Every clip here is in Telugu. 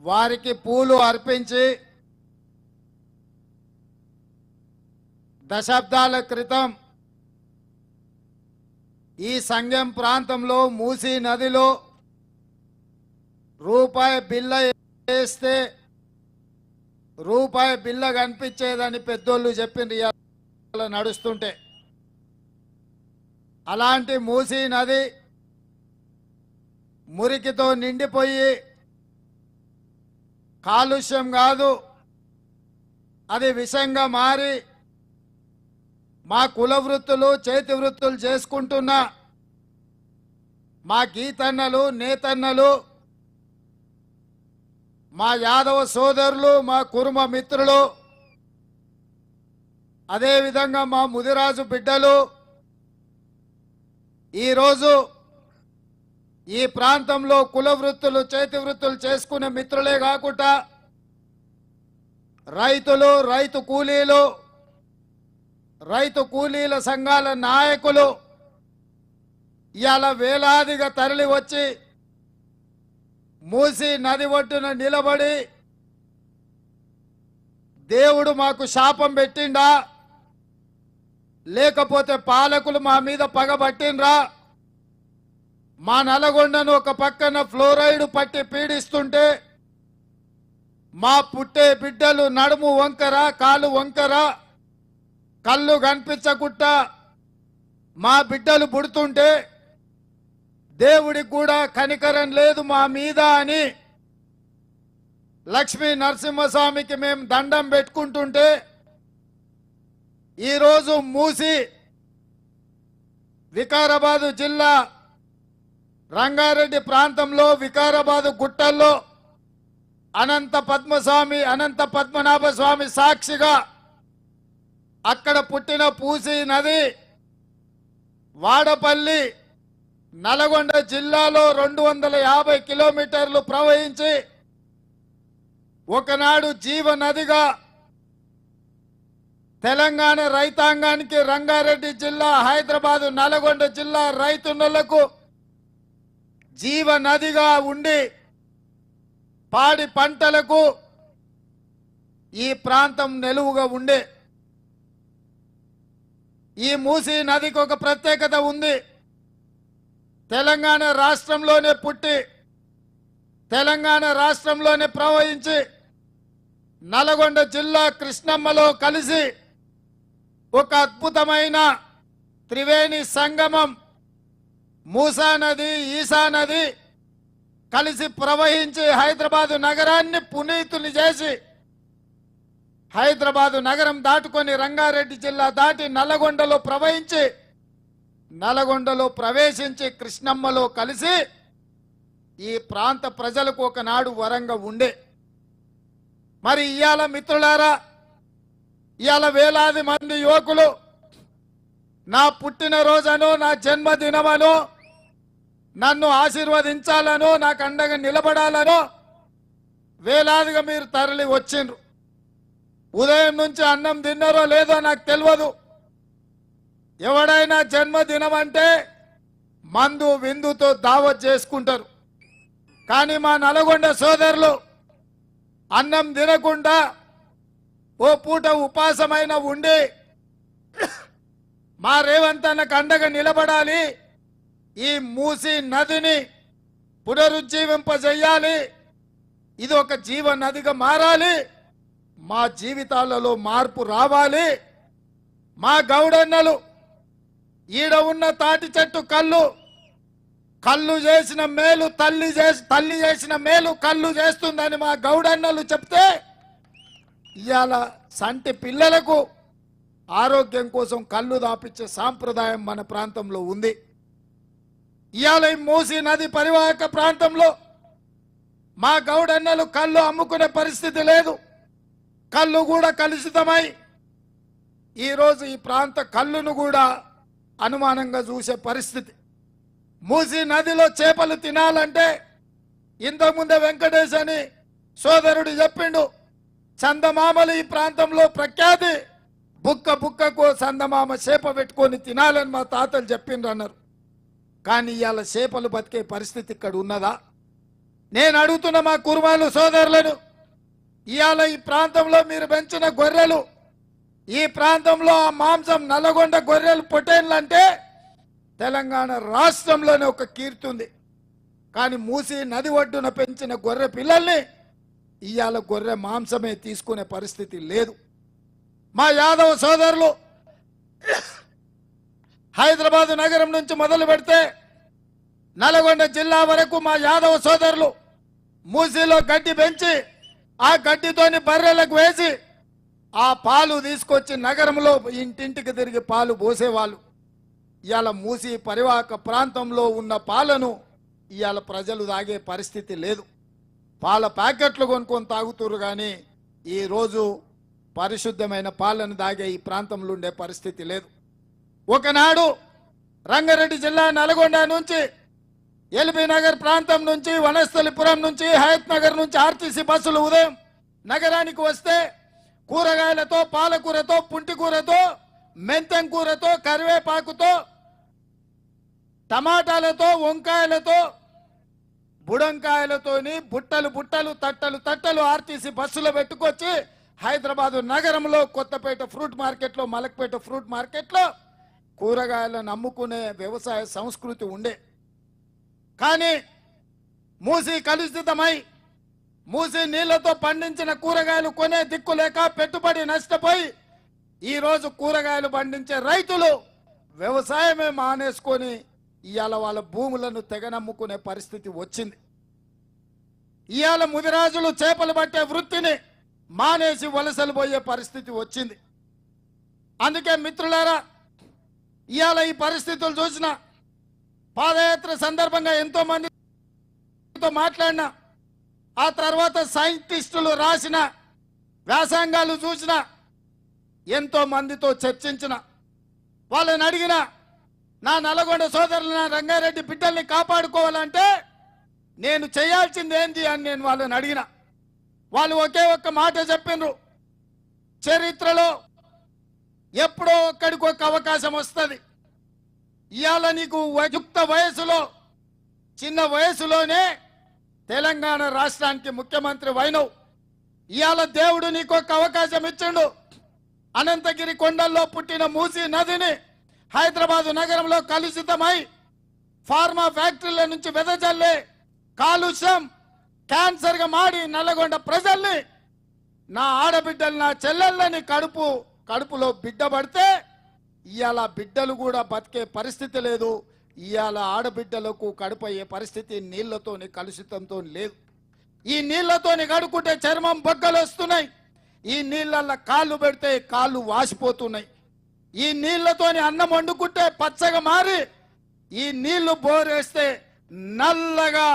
వారికి పూలు అర్పించి దశాబ్దాల క్రితం ఈ సంఘం ప్రాంతంలో మూసీ నదిలో రూపాయి బిల్ల వేస్తే రూపాయి బిల్ల కనిపించేదని పెద్దోళ్ళు చెప్పింది నడుస్తుంటే. అలాంటి మూసీ నది మురికితో నిండిపోయి కాలుష్యం కాదు. అది విషంగా మారి మా కుల వృత్తులు చేతి వృత్తులు చేసుకుంటున్న. మా గీతన్నలు నేతన్నలు మా యాదవ సోదరులు మా కురుమ మిత్రులు అదేవిధంగా మా ముదిరాజు బిడ్డలు ఈరోజు ఈ ప్రాంతంలో కుల వృత్తులు చేతి వృత్తులు చేసుకునే మిత్రులే కాకుండా రైతులు రైతు కూలీలు రైతు కూలీల సంఘాల నాయకులు ఇవాళ వేలాదిగా తరలి వచ్చి మూసి నది ఒడ్డున నిలబడి దేవుడు మాకు శాపం పెట్టిండా? లేకపోతే పాలకులు మా మీద పగబట్టిండ్రా మా నల్లగొండను ఒక పక్కన ఫ్లోరైడ్ పట్టి పీడిస్తుంటే మా పుట్టే బిడ్డలు నడుము వంకర కాలు వంకర కళ్ళు కనిపించకుండా మా బిడ్డలు పుడుతుంటే దేవుడికి కూడా కనికరం లేదు మా మీద అని లక్ష్మీ నరసింహస్వామికి మేము దండం పెట్టుకుంటుంటే ఈరోజు మూసి వికారాబాదు జిల్లా రంగారెడ్డి ప్రాంతంలో వికారాబాదు గుట్టల్లో అనంత పద్మస్వామి అనంత పద్మనాభ స్వామి సాక్షిగా అక్కడ పుట్టిన పూసి నది వాడపల్లి నల్గొండ జిల్లాలో రెండు వందల యాభై కిలోమీటర్లు ప్రవహించి ఒకనాడు జీవ నదిగా తెలంగాణ రైతాంగానికి రంగారెడ్డి జిల్లా హైదరాబాదు నల్గొండ జిల్లా రైతున్నలకు జీవ నదిగా ఉండి పాడి పంటలకు ఈ ప్రాంతం నిలువుగా ఉండే ఈ మూసీ నదికి ఒక ప్రత్యేకత ఉంది. తెలంగాణ రాష్ట్రంలోనే పుట్టి తెలంగాణ రాష్ట్రంలోనే ప్రవహించి నల్గొండ జిల్లా కృష్ణమ్మలో కలిసి ఒక అద్భుతమైన త్రివేణి సంగమం మూసా నది ఈసా నది కలిసి ప్రవహించి హైదరాబాదు నగరాన్ని పునీతుని చేసి హైదరాబాదు నగరం దాటుకొని రంగారెడ్డి జిల్లా దాటి నల్లగొండలో ప్రవహించి నల్లగొండలో ప్రవేశించి కృష్ణమ్మలో కలిసి ఈ ప్రాంత ప్రజలకు ఒకనాడు వరంగా ఉండే. మరి ఇవాళ మిత్రులారా ఇవాళ వేలాది మంది యువకులు నా పుట్టినరోజను నా జన్మదినమను నన్ను ఆశీర్వదించాలనో నాకు అండగా నిలబడాలనో వేలాదిగా మీరు తరలి వచ్చిండ్రు. ఉదయం నుంచి అన్నం తిన్నారో లేదో నాకు తెలియదు. ఎవడైనా జన్మదినం అంటే మందు విందుతో దావత్ చేసుకుంటారు. కానీ మా నల్గొండ సోదరులు అన్నం తినకుండా ఓ పూట ఉపాసమైన ఉండి మా రేవంత్ అన్నకు అండగా నిలబడాలి. ఈ మూసి నదిని పునరుజ్జీవింపజేయాలి. ఇది ఒక జీవ నదిగా మారాలి. మా జీవితాలలో మార్పు రావాలి. మా గౌడన్నలు ఈడ ఉన్న తాటి చెట్టు కళ్ళు కళ్ళు చేసిన మేలు తల్లి చేసి తల్లి చేసిన మేలు కళ్ళు చేస్తుందని మా గౌడన్నలు చెప్తే ఇవాళ సంటి పిల్లలకు ఆరోగ్యం కోసం కళ్ళు దాపించే సాంప్రదాయం మన ప్రాంతంలో ఉంది. ఇవాళ మూసి నది పరివాహక ప్రాంతంలో మా గౌడన్నలు కళ్ళు అమ్ముకునే పరిస్థితి లేదు. కళ్ళు కూడా కలుషితమై ఈరోజు ఈ ప్రాంత కళ్ళును కూడా అనుమానంగా చూసే పరిస్థితి. మూసి నదిలో చేపలు తినాలంటే ఇంతకుముందే వెంకటేష్ అని సోదరుడు చెప్పిండు చందమామలు ఈ ప్రాంతంలో ప్రఖ్యాతి బుక్క బుక్కకు చందమామ చేప పెట్టుకొని తినాలని మా తాతలు చెప్పిండ్రు అన్నారు. కానీ ఇవాళ చేపలు బతికే పరిస్థితి ఇక్కడ ఉన్నదా? నేను అడుగుతున్న మా కుర్మాలు సోదరులను ఇవాళ ఈ ప్రాంతంలో మీరు పెంచిన గొర్రెలు ఈ ప్రాంతంలో ఆ మాంసం నల్లగొండ గొర్రెలు పొటేన్లు అంటే తెలంగాణ రాష్ట్రంలోనే ఒక కీర్తి ఉంది. కానీ మూసి నది ఒడ్డున పెంచిన గొర్రె పిల్లల్ని ఇవాళ గొర్రె మాంసమే తీసుకునే పరిస్థితి లేదు. మా యాదవ సోదరులు హైదరాబాద్ నగరం నుంచి మొదలు పెడితే నల్గొండ జిల్లా వరకు మా యాదవ సోదరులు మూసీలో గడ్డి పెంచి ఆ గడ్డితోని బర్రెలకు వేసి ఆ పాలు తీసుకొచ్చి నగరంలో ఇంటింటికి తిరిగి పాలు పోసేవాళ్ళు. ఇవాళ మూసి పరివాహక ప్రాంతంలో ఉన్న పాలను ఇవాళ ప్రజలు తాగే పరిస్థితి లేదు. పాల ప్యాకెట్లు కొనుక్కొని తాగుతురు కానీ ఈరోజు పరిశుద్ధమైన పాలను తాగే ఈ ప్రాంతంలో ఉండే పరిస్థితి లేదు. ఒకనాడు రంగారెడ్డి జిల్లా నల్గొండ నుంచి ఎల్బీ నగర్ ప్రాంతం నుంచి వనస్థలిపురం నుంచి హయత్ నగర్ నుంచి ఆర్టీసీ బస్సులు ఉదయం నగరానికి వస్తే కూరగాయలతో పాలకూరతో పుంటికూరతో మెంతం కూరతో కరివేపాకుతో టమాటాలతో వంకాయలతో బుడంకాయలతోని బుట్టలు బుట్టలు తట్టలు తట్టలు ఆర్టీసీ బస్సులో పెట్టుకొచ్చి హైదరాబాదు నగరంలో కొత్తపేట ఫ్రూట్ మార్కెట్లో మలక్పేట ఫ్రూట్ మార్కెట్లో కూరగాయలను అమ్ముకునే వ్యవసాయ సంస్కృతి ఉండే. కానీ మూసి కలుషితమై మూసి నీళ్ళతో పండించిన కూరగాయలు కొనే దిక్కు లేక పెట్టుబడి నష్టపోయి ఈరోజు కూరగాయలు పండించే రైతులు వ్యవసాయమే మానేసుకొని ఇవాళ వాళ్ళ భూములను తెగనమ్ముకునే పరిస్థితి వచ్చింది. ఇవాళ ముదిరాజులు చేపలు పట్టే వృత్తిని మానేసి వలసలు పోయే పరిస్థితి వచ్చింది. అందుకే మిత్రులారా ఇవాళ ఈ పరిస్థితులు చూసిన పాదయాత్ర సందర్భంగా ఎంతో మందితో మాట్లాడిన ఆ తర్వాత సైంటిస్టులు రాసిన వ్యాసంగాలు చూసిన ఎంతో మందితో చర్చించిన వాళ్ళని అడిగిన నా నల్గొండ సోదరులు నా రంగారెడ్డి బిడ్డల్ని కాపాడుకోవాలంటే నేను చేయాల్సింది ఏంటి అని నేను వాళ్ళని అడిగిన. వాళ్ళు ఒకే ఒక్క మాట చెప్పిండ్రు చరిత్రలో ఎప్పుడో ఒక్కడికి ఒక అవకాశం వస్తుంది. ఇవాళ నీకు యుక్త వయసులో చిన్న వయసులోనే తెలంగాణ రాష్ట్రానికి ముఖ్యమంత్రి వైనవు. ఇవాళ దేవుడు నీకు ఒక అవకాశం ఇచ్చిండు. అనంతగిరి కొండల్లో పుట్టిన మూసీ నదిని హైదరాబాదు నగరంలో కలుషితమై ఫార్మా ఫ్యాక్టరీల నుంచి వెదజల్లే కాలుష్యం క్యాన్సర్గా మాడి నల్లగొండ ప్రజల్ని నా ఆడబిడ్డలు నా చెల్లెళ్ళని కడుపు కడుపులో బిడ్డ పడితే ఇవాళ బిడ్డలు కూడా బతికే పరిస్థితి లేదు. ఇవాళ ఆడబిడ్డలకు కడుపు అయ్యే పరిస్థితి నీళ్ళతోని కలుషితంతో లేదు. ఈ నీళ్ళతోని కడుక్కుంటే చర్మం బొగ్గలు వస్తున్నాయి ఈ నీళ్ళల్లో కాళ్ళు పెడితే కాళ్ళు వాసిపోతున్నాయి. ఈ నీళ్ళతోని అన్నం వండుకుంటే పచ్చగా మారి ఈ నీళ్ళు బోరేస్తే నల్లగా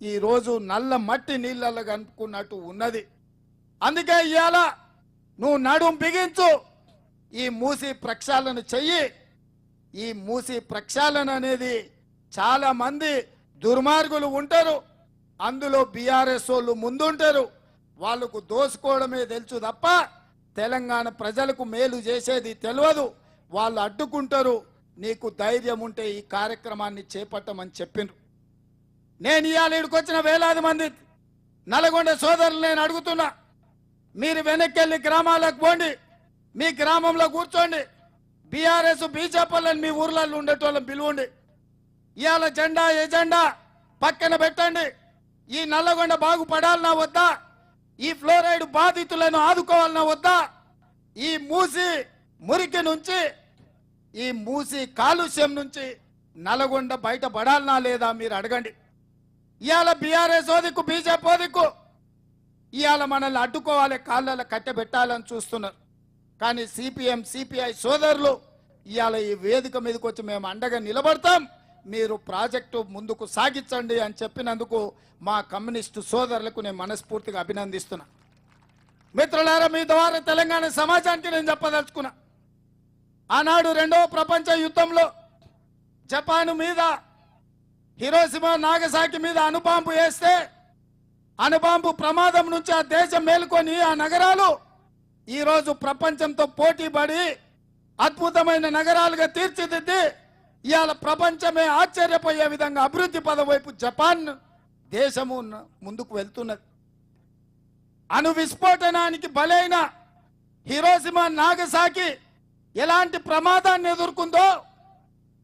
ఈ రోజు నల్ల మట్టి నీళ్ళల్లో కనుక్కున్నట్టు ఉన్నది. అందుకే ఇవాళ నువ్వు నడుం బిగించు. ఈ మూసి ప్రక్షాళన చెయ్యి. ఈ మూసి ప్రక్షాళన అనేది చాలా మంది దుర్మార్గులు ఉంటారు. అందులో బీఆర్ఎస్ వాళ్ళు ముందుంటారు. వాళ్ళకు దోసుకోవడమే తెలుసు తప్ప తెలంగాణ ప్రజలకు మేలు చేసేది తెలియదు వాళ్ళు అడ్డుకుంటారు. నీకు ధైర్యం ఉంటే ఈ కార్యక్రమాన్ని చేపట్టమని చెప్పిండ్రు నేను ఇవాళ ఇక్కడికి వచ్చిన వేలాది మంది నల్గొండ సోదరులు నేను అడుగుతున్నా. మీరు వెనక్కి గ్రామాలకు పోండి. మీ గ్రామంలో కూర్చోండి. బీఆర్ఎస్ బీజేపీలను మీ ఊర్లలో ఉండేటోళ్ళని పిలువండి. ఇవాళ జెండా ఎజెండా పక్కన పెట్టండి. ఈ నల్లగొండ బాగుపడాలన్నా వద్దా? ఈ ఫ్లోరైడ్ బాధితులను ఆదుకోవాలన్నా వద్దా? ఈ మూసి మురికి నుంచి ఈ మూసి కాలుష్యం నుంచి నల్గొండ బయటపడాలనా లేదా మీరు అడగండి. ఇవాళ బీఆర్ఎస్ ఓదిక్కు బీజేపీ ఓదిక్కు. ఇవాళ మనల్ని అడ్డుకోవాలి కాళ్ళ కట్టబెట్టాలని చూస్తున్నారు. కానీ సిపిఎం సిపిఐ సోదరులు ఇవాళ ఈ వేదిక మీదకి వచ్చి మేము అండగా నిలబడతాం. మీరు ప్రాజెక్టు ముందుకు సాగించండి అని చెప్పినందుకు మా కమ్యూనిస్టు సోదరులకు నేను మనస్ఫూర్తిగా అభినందిస్తున్నా. మిత్రులారా మీ ద్వారా తెలంగాణ సమాజానికి నేను చెప్పదలుచుకున్నా. ఆనాడు రెండవ ప్రపంచ యుద్ధంలో జపాన్ మీద హిరోసిమా నాగసాకి మీద అనుపాంపు వేస్తే అణుబాంబు ప్రమాదం నుంచి ఆ దేశం మేల్కొని ఆ నగరాలు ఈరోజు ప్రపంచంతో పోటీ పడి అద్భుతమైన నగరాలుగా తీర్చిదిద్ది ఇవాళ ప్రపంచమే ఆశ్చర్యపోయే విధంగా అభివృద్ధి పదవైపు జపాన్ దేశము ముందుకు వెళ్తున్నది. అణు విస్ఫోటనానికి బలైన హిరోసిమా నాగసాకి ఎలాంటి ప్రమాదాన్ని ఎదుర్కొందో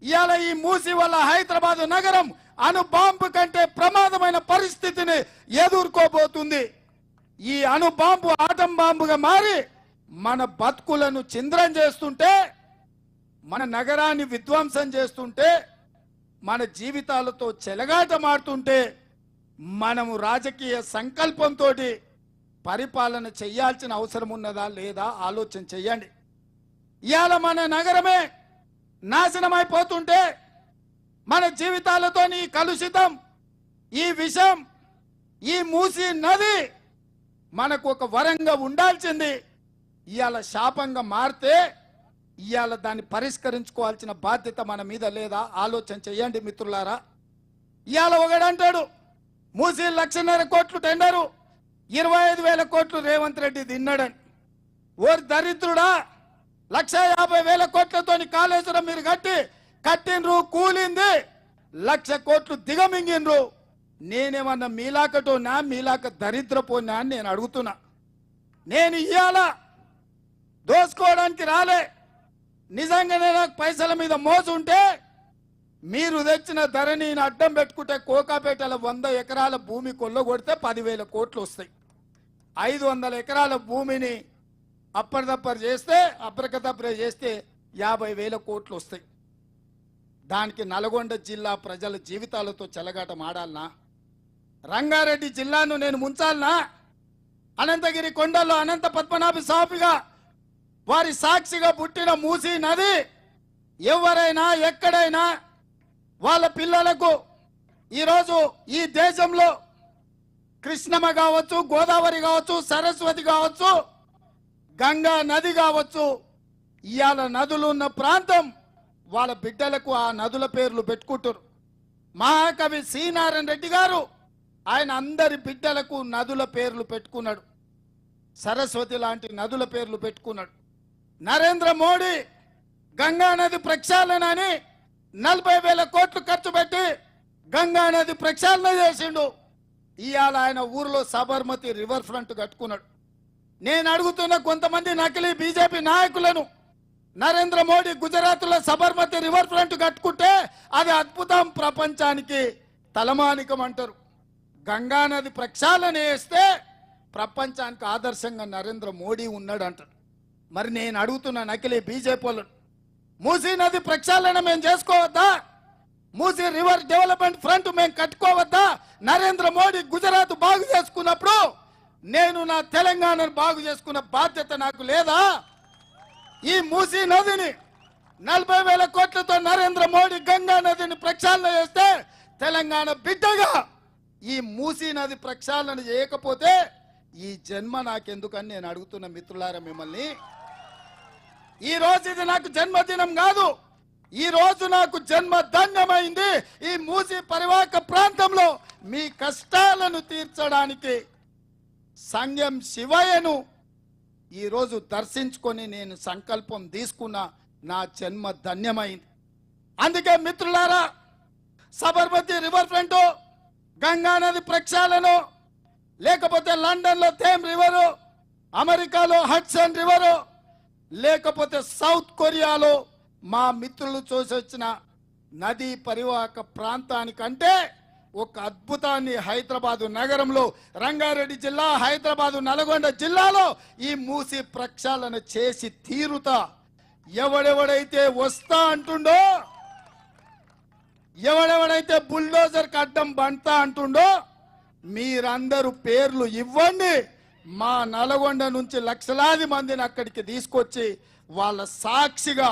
ఇవాళ ఈ మూసి వల్ల హైదరాబాద్ నగరం అణుబాంబు కంటే ప్రమాదమైన పరిస్థితిని ఎదుర్కోబోతుంది. ఈ అణుబాంబు ఆటం బాంబుగా మారి మన బతుకులను చింద్రం చేస్తుంటే మన నగరాన్ని విధ్వంసం చేస్తుంటే మన జీవితాలతో చెలగాటమాడుతుంటే మనము రాజకీయ సంకల్పంతో పరిపాలన చేయాల్సిన అవసరం ఉన్నదా లేదా ఆలోచన చెయ్యండి ఇవాళ మన నగరమే నాశనమైపోతుంటే మన జీవితాలతో ఈ కలుషితం. ఈ విషం ఈ మూసి నది మనకు ఒక వరంగా ఉండాల్సింది. ఇవాళ శాపంగా మారితే ఇవాళ దాన్ని పరిష్కరించుకోవాల్సిన బాధ్యత మన మీద లేదా? ఆలోచన చేయండి మిత్రులారా. ఇవాళ ఒకడంటాడు మూసి లక్షన్నర కోట్లు టెండరు ఇరవై ఐదు వేల కోట్లు రేవంత్ రెడ్డి తిన్నాడని. ఓరి దరిద్రుడా లక్ష యాభై వేల కోట్లతోని కాళేశ్వరం మీరు కట్టి కట్టిండ్రు కూలింది. లక్ష కోట్లు దిగమింగిండ్రు. నేనేమన్నా మీలాకటోనా మీలాక దరిద్రపోనా అని నేను అడుగుతున్నా. నేను ఇయ్యాల. దోసుకోవడానికి రాలే. నిజంగానే నాకు పైసల మీద మోసు ఉంటే మీరు తెచ్చిన ధరని అడ్డం పెట్టుకుంటే కోకాపేటల వంద ఎకరాల భూమి కొల్లగొడితే పదివేల కోట్లు వస్తాయి. ఐదు వందల ఎకరాల భూమిని అప్పటిదప్పటి చేస్తే అప్రకదప్ర చేస్తే యాభై వేల కోట్లు వస్తాయి. దానికి నల్గొండ జిల్లా ప్రజల జీవితాలతో చెలగాటం ఆడాలనా? రంగారెడ్డి జిల్లాను నేను ముంచాలనా? అనంతగిరి కొండల్లో అనంత పద్మనాభ సాఫిగా వారి సాక్షిగా పుట్టిన మూసీ నది ఎవరైనా ఎక్కడైనా వాళ్ళ పిల్లలకు ఈరోజు ఈ దేశంలో కృష్ణమ్మ కావచ్చు గోదావరి కావచ్చు సరస్వతి కావచ్చు గంగా నది కావచ్చు ఇవాళ నదులు ఉన్న ప్రాంతం వాళ్ళ బిడ్డలకు ఆ నదుల పేర్లు పెట్టుకుంటారు. మహాకవి సి రెడ్డి గారు ఆయన అందరి బిడ్డలకు నదుల పేర్లు పెట్టుకున్నాడు. సరస్వతి లాంటి నదుల పేర్లు పెట్టుకున్నాడు. నరేంద్ర మోడీ గంగా నది ప్రక్షాళన అని నలభై వేల కోట్లు ఖర్చు పెట్టి గంగా నది ప్రక్షాళన చేసిండు. ఇవాళ ఆయన ఊర్లో సబర్మతి రివర్ ఫ్రంట్ కట్టుకున్నాడు. నేను అడుగుతున్న కొంతమంది నకిలీ బీజేపీ నాయకులను నరేంద్ర మోడీ గుజరాత్లో సబర్మతి రివర్ ఫ్రంట్ కట్టుకుంటే అది అద్భుతం ప్రపంచానికి తలమానికం అంటారు. గంగా నది ప్రక్షాళన చేస్తే ప్రపంచానికి ఆదర్శంగా నరేంద్ర మోడీ ఉన్నాడు అంటారు మరి నేను అడుగుతున్న నకిలీ బీజేపీ వాళ్ళు మూసీ నది ప్రక్షాళన మేము చేసుకోవద్దా? మూసీ రివర్ డెవలప్మెంట్ ఫ్రంట్ మేము కట్టుకోవద్దా? నరేంద్ర మోడీ గుజరాత్ బాగు చేసుకున్నప్పుడు నేను నా తెలంగాణను బాగు చేసుకున్న బాధ్యత నాకు లేదా? ఈ మూసీ నదిని నలభై వేల కోట్లతో నరేంద్ర మోడీ గంగా నదిని ప్రక్షాళన చేస్తే తెలంగాణ బిడ్డగా ఈ మూసీ నది ప్రక్షాళన చేయకపోతే ఈ జన్మ నాకెందుకని నేను అడుగుతున్న మిత్రులారా మిమ్మల్ని. ఈ రోజు ఇది నాకు జన్మదినం కాదు. ఈ రోజు నాకు జన్మ ధన్యమైంది. ఈ మూసి పరివాహక ప్రాంతంలో మీ కష్టాలను తీర్చడానికి సంఘం శివయ్యను ఈరోజు దర్శించుకొని నేను సంకల్పం తీసుకున్న నా జన్మ ధన్యమైంది. అందుకే మిత్రులారా సబర్మతి రివర్ ఫ్రంట్ గంగా నది ప్రక్షాళన లేకపోతే లండన్లో థేమ్ రివరు అమెరికాలో హడ్సన్ రివరు లేకపోతే సౌత్ కొరియాలో మా మిత్రులు చూసి వచ్చిన నదీ పరివాహక ప్రాంతానికంటే ఒక అద్భుతాన్ని హైదరాబాదు నగరంలో రంగారెడ్డి జిల్లా హైదరాబాదు నల్గొండ జిల్లాలో ఈ మూసి ప్రక్షాళన చేసి తీరుతా. ఎవడెవడైతే వస్తా అంటుండో ఎవడెవడైతే బుల్డోజర్ అడ్డం బంటా అంటుండో మీరందరూ పేర్లు ఇవ్వండి. మా నల్గొండ నుంచి లక్షలాది మందిని అక్కడికి తీసుకొచ్చి వాళ్ళ సాక్షిగా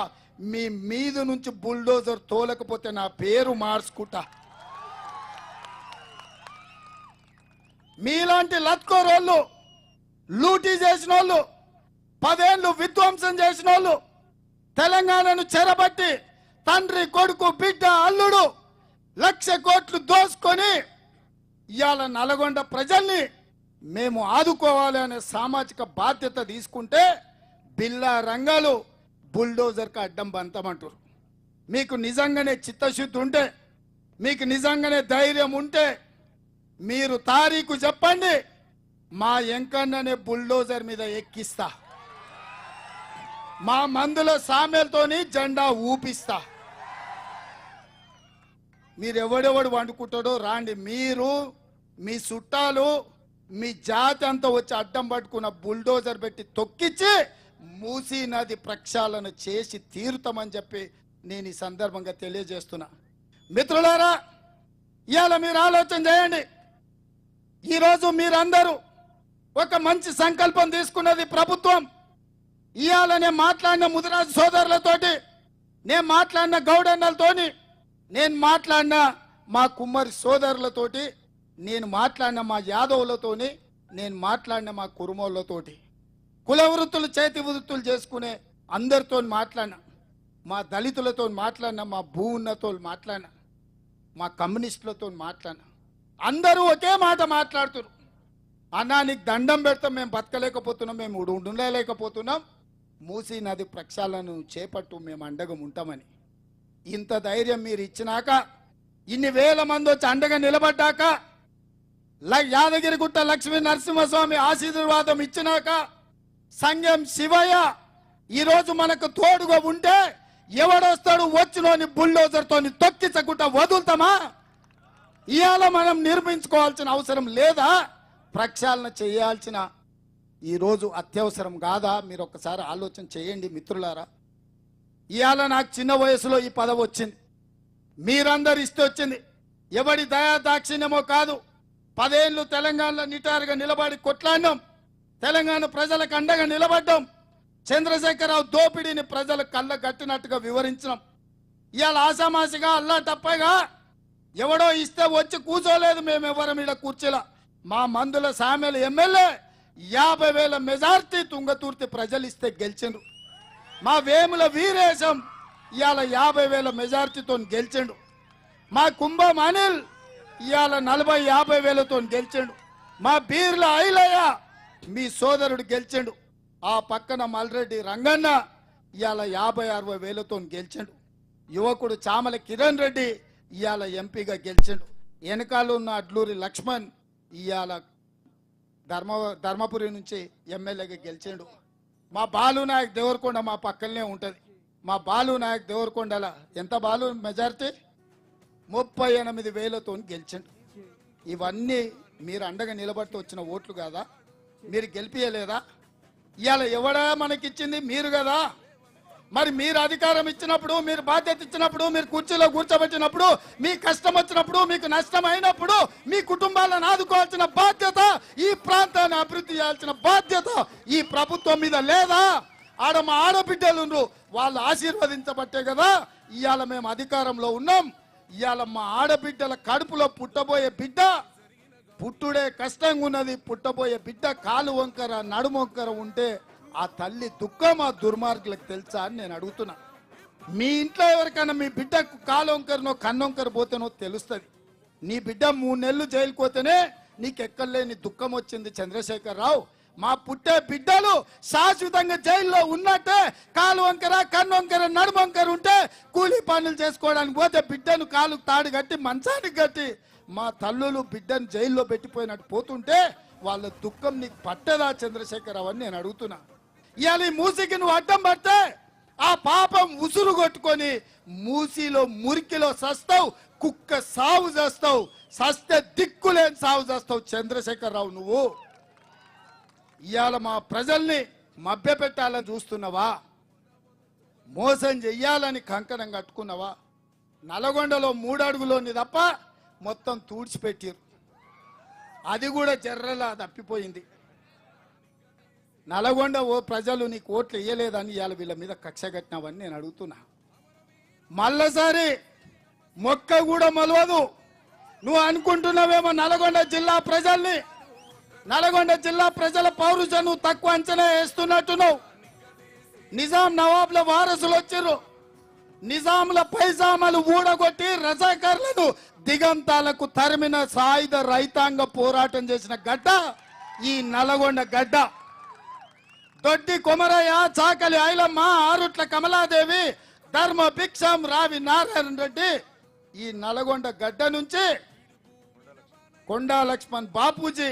మీ మీద నుంచి బుల్డోజర్ తోలకపోతే నా పేరు మార్చుకుంటా. మీలాంటి లత్కోరోళ్ళు లూటీ చేసిన వాళ్ళు పదేళ్ళు విధ్వంసం చేసిన వాళ్ళు తెలంగాణను చెరబట్టి తండ్రి కొడుకు బిడ్డ అల్లుడు లక్ష కోట్లు దోసుకొని ఇవాళ నల్గొండ ప్రజల్ని మేము ఆదుకోవాలి అనే సామాజిక బాధ్యత తీసుకుంటే బిల్లా రంగాలు బుల్డోజర్కి అడ్డం బంతమంటారు. మీకు నిజంగానే చిత్తశుద్ధి ఉంటే మీకు నిజంగానే ధైర్యం ఉంటే మీరు తారీఖు చెప్పండి. మా ఎంకన్ననే బుల్డోజర్ మీద ఎక్కిస్తా. మా మందుల సామెలతోని జెండా ఊపిస్తా. మీరు ఎవడెవడు వండుకుంటాడో రాండి. మీరు మీ చుట్టాలు మీ జాతి అంతా వచ్చి అడ్డం పట్టుకున్న బుల్డోజర్ పెట్టి తొక్కిచ్చి మూసీ నది ప్రక్షాళన చేసి తీరుతామని చెప్పి నేను ఈ సందర్భంగా తెలియజేస్తున్నా. మిత్రులారా ఇవాళ మీరు ఆలోచన చేయండి. ఈరోజు మీరందరూ ఒక మంచి సంకల్పం తీసుకున్నది ప్రభుత్వం. ఇవాళ నేను మాట్లాడిన ముదిరాజు సోదరులతోటి నేను మాట్లాడిన గౌడన్నలతోని నేను మాట్లాడిన మా కుమ్మరి సోదరులతోటి నేను మాట్లాడిన మా యాదవులతోని నేను మాట్లాడిన మా కురుమోళ్ళతోటి. కుల వృత్తులు చేతి వృత్తులు చేసుకునే అందరితో మాట్లాడిన మా దళితులతో మాట్లాడిన మా భూ ఉన్నతో మాట్లాడిన మా కమ్యూనిస్టులతో మాట్లాడినా. అందరూ ఒకే మాట మాట్లాడుతున్నారు అన్నా నీకు దండం పెడతాం మేము బతకలేకపోతున్నాం మేము ఉండలేకపోతున్నాం. మూసీ నది ప్రక్షాళనను చేపట్టు మేము అండగా ఉంటామని. ఇంత ధైర్యం మీరు ఇచ్చినాక ఇన్ని వేల మంది వచ్చి అండగా నిలబడ్డాక ల- యాదగిరిగుట్ట లక్ష్మీ నరసింహస్వామి ఆశీర్వాదం ఇచ్చినాక సంఘం శివయ్య ఈరోజు మనకు తోడుగా ఉంటే ఎవడొస్తాడు వచ్చినోని బుల్డోజర్తోని తొక్కించకుండా వదులుతామా? ఇవాళ మనం నిర్మించుకోవాల్సిన అవసరం లేదా? ప్రక్షాళన చేయాల్సిన ఈరోజు అత్యవసరం కాదా? మీరు ఒకసారి ఆలోచన చేయండి మిత్రులారా. ఇవాళ నాకు చిన్న వయసులో ఈ పదవి వచ్చింది. మీరందరు ఇస్తే వచ్చింది. ఎవడి దయా దాక్షిణ్యమో కాదు. పదేళ్ళు తెలంగాణలో నిటారుగా నిలబడి కొట్లాడినాం. తెలంగాణ ప్రజలకు అండగా నిలబడ్డాం. చంద్రశేఖరరావు దోపిడీని ప్రజలు కళ్ళ కట్టినట్టుగా వివరించినాం. ఇవాళ ఆసామాసిగా అల్లా తప్పగా ఎవడో ఇస్తే వచ్చి కూర్చోలేదు మేము ఎవరం ఇక్కడ కూర్చోలా. మా మందుల సామెల ఎమ్మెల్యే యాభై వేల మెజార్టీ తుంగతూర్తి ప్రజలు ఇస్తే గెలిచిండ్రు. మా వేముల వీరేశం ఇవాళ యాభై వేల మెజార్టీతో గెలిచిండు మా కుంభం అనిల్ ఇవాళ నలభై యాభై వేలతో గెలిచిండు మా బీర్ల ఐలయ్య మీ సోదరుడు గెలిచిండు ఆ పక్కన మల్రెడ్డి రంగన్న ఇవాళ యాభై అరవై వేలతో గెలిచిండు యువకుడు చామల కిరణ్ రెడ్డి ఇవాళ ఎంపీగా గెలిచిండు వెనకాల ఉన్న అడ్లూరి లక్ష్మణ్ ఇవాళ ధర్మ ధర్మపురి నుంచి ఎమ్మెల్యేగా గెలిచిండు. మా బాలు నాయక్ దేవరకొండ మా పక్కనే ఉంటుంది. మా బాలు నాయక్ దేవరకొండల ఎంత బాలు? మెజారిటీ? ముప్పై ఎనిమిది వేలతో గెలిచిండు. ఇవన్నీ మీరు అండగా నిలబడుతూ వచ్చిన ఓట్లు కాదా? మీరు గెలిపియలేదా? ఇవాళ ఎవడా మనకిచ్చింది? మీరు కదా. మరి మీరు అధికారం ఇచ్చినప్పుడు మీరు బాధ్యత ఇచ్చినప్పుడు మీరు కుర్చీలో కూర్చోబెట్టినప్పుడు మీ కష్టం వచ్చినప్పుడు మీకు నష్టం అయినప్పుడు మీ కుటుంబాలను ఆదుకోవాల్సిన బాధ్యత ఈ ప్రాంతాన్ని అభివృద్ధి చేయాల్సిన బాధ్యత ఈ ప్రభుత్వం మీద లేదా? ఆడ మా ఆడబిడ్డలు వాళ్ళు ఆశీర్వదించబట్టే కదా ఇవాళ మేము అధికారంలో ఉన్నాం. ఇవాళ మా ఆడబిడ్డల కడుపులో పుట్టబోయే బిడ్డ పుట్టుడే కష్టంగా ఉన్నది పుట్టబోయే బిడ్డ కాలు వంకర నడుమొంకర వంకర ఉంటే ఆ తల్లి దుఃఖం ఆ దుర్మార్గులకు తెలుసా అని నేను అడుగుతున్నా. మీ ఇంట్లో ఎవరికైనా మీ బిడ్డకు కాలొంకరినో వంకరనో కన్నొంకర పోతేనో తెలుస్తుంది. నీ బిడ్డ మూడు నెలలు జైలుకు పోతేనే నీకు ఎక్కడలేని దుఃఖం వచ్చింది చంద్రశేఖర్ రావు. మా పుట్టే బిడ్డలు శాశ్వతంగా జైల్లో ఉన్నట్టే కాలు వంకర కన్ను వంకర నడుము వంకర ఉంటే కూలీ పనులు చేసుకోవడానికి పోతే బిడ్డను కాలు తాడు కట్టి మంచానికి కట్టి మా తల్లులు బిడ్డను జైల్లో పెట్టిపోయినట్టు పోతుంటే వాళ్ళ దుఃఖం నీకు పట్టదా చంద్రశేఖరరావు అని నేను అడుగుతున్నా. ఇవాళ ఈ మూసికి నువ్వు అడ్డం పడితే ఆ పాపం ఉసురు కొట్టుకొని మూసిలో మురికిలో సస్తావు కుక్క సావు చేస్తావు సస్తే దిక్కులేని సావు చేస్తావు చంద్రశేఖరరావు నువ్వు. ఇవాళ మా ప్రజల్ని మభ్యపెట్టాలని చూస్తున్నావా? మోసం చెయ్యాలని కంకణం కట్టుకున్నావా? నల్గొండలో మూడడుగులోని తప్ప మొత్తం తూడ్చిపెట్టిరు. అది కూడా జర్రలా తప్పిపోయింది. నల్గొండ ఓ ప్రజలు నీకు ఓట్లు ఇయ్యలేదని ఇవాళ వీళ్ళ మీద కక్ష కట్టినవని నేను అడుగుతున్నా. మళ్ళసారి మొక్క కూడా మొలవదు. నువ్వు అనుకుంటున్నావేమో నల్గొండ జిల్లా ప్రజల్ని. నల్గొండ జిల్లా ప్రజల పౌరుషం నువ్వు తక్కువ అంచనా వేస్తున్నట్టు నువ్వు నిజాం నవాబ్ల వారసులు వచ్చిర్రు. నిజాముల పైజామాలు ఊడగొట్టి రజాకర్లను దిగంతాలకు తరిమిన సాయుధ రైతాంగ పోరాటం చేసిన గడ్డ ఈ నల్గొండ గడ్డ. దొడ్డి కొమరయ్య చాకలి ఐలమ్మ ఆరుట్ల కమలాదేవి ధర్మ భిక్షం రావి నారాయణ రెడ్డి. ఈ నల్గొండ గడ్డ నుంచి కొండా లక్ష్మణ్ బాపూజీ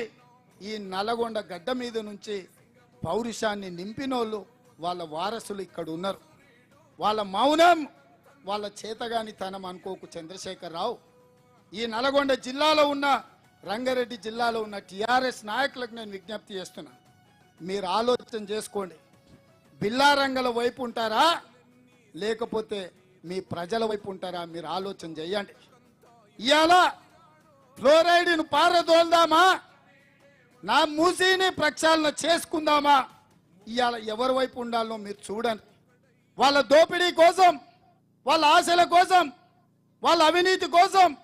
ఈ నల్లగొండ గడ్డ మీద నుంచి పౌరుషాన్ని నింపినోళ్ళు వాళ్ళ వారసులు ఇక్కడ ఉన్నారు. వాళ్ళ మౌనం వాళ్ళ చేతగాని తనం అనుకోకు చంద్రశేఖరరావు. ఈ నల్గొండ జిల్లాలో ఉన్న రంగారెడ్డి జిల్లాలో ఉన్న టిఆర్ఎస్ నాయకులకు నేను విజ్ఞప్తి చేస్తున్నాను మీరు ఆలోచన చేసుకోండి. బిల్లారంగల వైపు ఉంటారా? లేకపోతే మీ ప్రజల వైపు ఉంటారా? మీరు ఆలోచన చేయండి. ఇవాళ ఫ్లోరైడ్ను పారదోల్దామా? నా మూసీని ప్రక్షాళన చేసుకుందామా? ఇవాళ ఎవరి వైపు ఉండాలో మీరు చూడండి. వాళ్ళ దోపిడీ కోసం వాళ్ళ ఆశల కోసం వాళ్ళ అవినీతి కోసం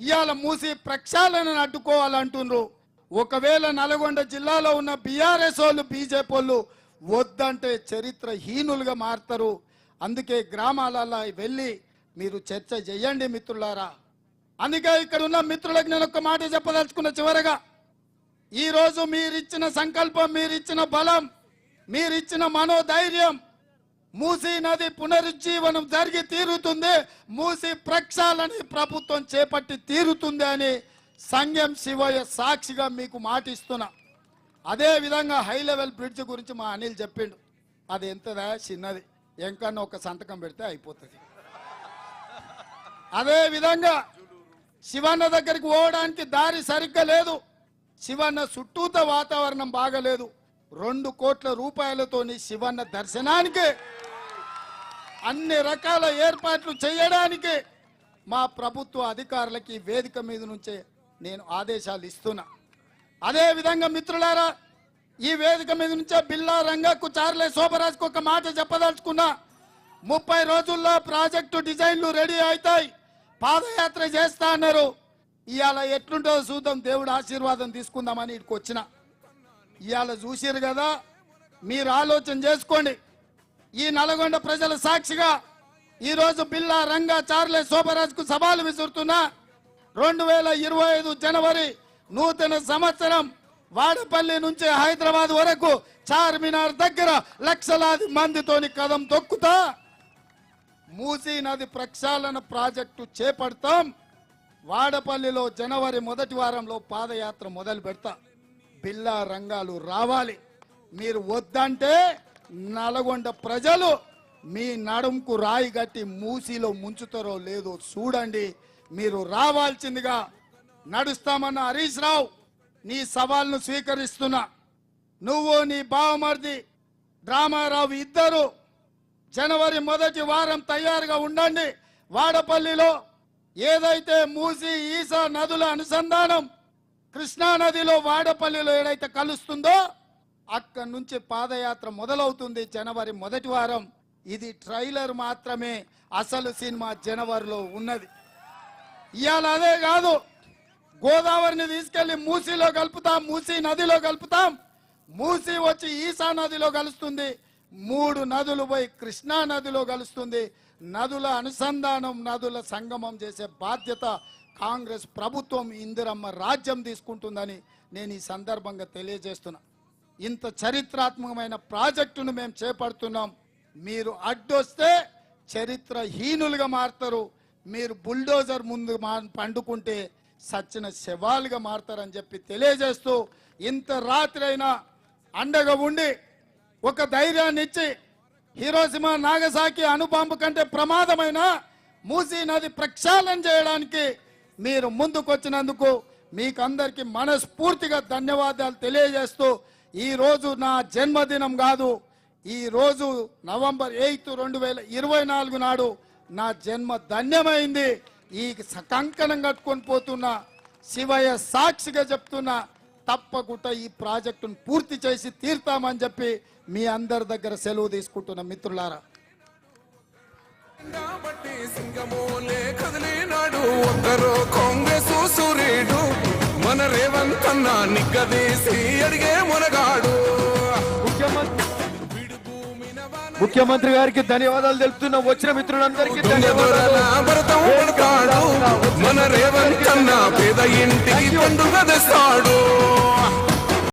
ఇవాళ మూసి ప్రక్షాళనను అడ్డుకోవాలంటుండ్రు. ఒకవేళ నల్గొండ జిల్లాలో ఉన్న బీఆర్ఎస్ వాళ్ళు బీజేపీ వాళ్ళు వద్దంటే చరిత్రహీనులుగా మారుతారు. అందుకే గ్రామాలలో వెళ్ళి మీరు చర్చ చేయండి మిత్రులారా. అందుకే ఇక్కడ ఉన్న మిత్రులకు నేను ఒక మాట చెప్పదలుచుకున్న చివరగా ఈరోజు మీరిచ్చిన సంకల్పం మీరిచ్చిన బలం మీరిచ్చిన మనోధైర్యం మూసీ నది పునరుజ్జీవనం జరిగి తీరుతుంది. మూసీ ప్రక్షాళన ప్రభుత్వం చేపట్టి తీరుతుంది అని సంఘం శివయ్య సాక్షిగా మీకు మాటిస్తున్నా. అదే విధంగా హై లెవెల్ బ్రిడ్జ్ గురించి మా అనిల్ చెప్పిండు. అది ఎంతదా చిన్నది. ఎంకన్నా ఒక సంతకం పెడితే అయిపోతుంది. అదే విధంగా శివన్న దగ్గరికి పోవడానికి దారి సరిగ్గా లేదు. శివన్న చుట్టూత వాతావరణం బాగలేదు. రెండు కోట్ల రూపాయలతోని శివన్న దర్శనానికి అన్ని రకాల ఏర్పాట్లు చేయడానికి మా ప్రభుత్వ అధికారులకి వేదిక మీద నుంచే నేను ఆదేశాలు ఇస్తున్నా. అదే విధంగా మిత్రులారా ఈ వేదిక మీద నుంచే బిల్లా రంగకు చార్లే శోభరాజ్కు ఒక మాట చెప్పదలుచుకున్నా. ముప్పై రోజుల్లో ప్రాజెక్టు డిజైన్లు రెడీ అవుతాయి పాదయాత్ర చేస్తా అన్నారు. ఇవాళ ఎట్లుంటుందో చూద్దాం దేవుడు ఆశీర్వాదం తీసుకుందామని ఇక్కడికి వచ్చిన. ఇవాళ చూసిరు కదా మీరు ఆలోచన చేసుకోండి. ఈ నల్గొండ ప్రజల సాక్షిగా ఈరోజు బిల్లా రంగా చార్లే శోభరాజ్కు సవాలు విసురుతున్నా. రెండు వేల ఇరవై ఐదు జనవరి నూతన సంవత్సరం వాడపల్లి నుంచి హైదరాబాద్ వరకు చార్మినార్ దగ్గర లక్షలాది మందితోని కదం తొక్కుతా మూసీ నది ప్రక్షాళన ప్రాజెక్టు చేపడతాం వాడపల్లిలో జనవరి మొదటి వారంలో పాదయాత్ర మొదలు పెడతా. బిల్లా రంగాలు రావాలి. మీరు వద్దంటే నల్గొండ ప్రజలు మీ నడుంకు రాయి గట్టి మూసీలో ముంచుతారో లేదో చూడండి. మీరు రావాల్సిందిగా నడుస్తామన్న హరీష్ రావు నీ సవాల్ను స్వీకరిస్తున్నా. నువ్వు నీ బావమర్ది రామారావు ఇద్దరు జనవరి మొదటి వారం తయారుగా ఉండండి. వాడపల్లిలో ఏదైతే మూసి ఈసా నదుల అనుసంధానం కృష్ణా నదిలో వాడపల్లిలో ఏదైతే కలుస్తుందో అక్కడి నుంచి పాదయాత్ర మొదలవుతుంది జనవరి మొదటి వారం. ఇది ట్రైలర్ మాత్రమే. అసలు సినిమా జనవరిలో ఉన్నది. ఇవాళ అదే కాదు. గోదావరిని తీసుకెళ్ళి మూసీలో కలుపుతాం మూసీ నదిలో కలుపుతాం. మూసీ వచ్చి ఈశా నదిలో కలుస్తుంది. మూడు నదులు పోయి కృష్ణా నదిలో కలుస్తుంది. నదుల అనుసంధానం నదుల సంగమం చేసే బాధ్యత కాంగ్రెస్ ప్రభుత్వం ఇందిరమ్మ రాజ్యం తీసుకుంటుందని నేను ఈ సందర్భంగా తెలియజేస్తున్నా. ఇంత చరిత్రాత్మకమైన ప్రాజెక్టును మేము చేపడుతున్నాం. మీరు అడ్డొస్తే చరిత్రహీనులుగా మారుతారు. మీరు బుల్డోజర్ ముందు మా పండుకుంటే సచ్చిన శవాలుగా మారతారని చెప్పి తెలియజేస్తూ ఇంత రాత్రి అయినా అండగా ఉండి ఒక ధైర్యాన్ని ఇచ్చి హీరోసిమా నాగసాకి అనుబాంబు కంటే ప్రమాదమైన మూసీ నది ప్రక్షాళన చేయడానికి మీరు ముందుకొచ్చినందుకు మీకు అందరికి మనస్ఫూర్తిగా ధన్యవాదాలు తెలియజేస్తూ ఈరోజు నా జన్మదినం కాదు ఈరోజు నవంబర్ ఎయిత్ రెండు వేల ఇరవై నాలుగు నాడు నా జన్మ ధన్యమైంది. ఈ కంకణం కట్టుకొని పోతున్న శివయ్య సాక్షిగా చెప్తున్నా తప్పకుండా ఈ ప్రాజెక్టును పూర్తి చేసి తీర్తామని చెప్పి మీ అందరి దగ్గర సెలవు తీసుకుంటున్న మిత్రులారా. మన రేవంత్ అన్న నిగ్గదీసి అడిగే మునగాడు. ముఖ్యమంత్రి గారికి ధన్యవాదాలు తెలుపుతున్నాం వచ్చిన మిత్రులందరికీ ధన్యవాదాలు. మన రేవంత్ అన్న పేద ఇంటికి పండుగ తెస్తాడు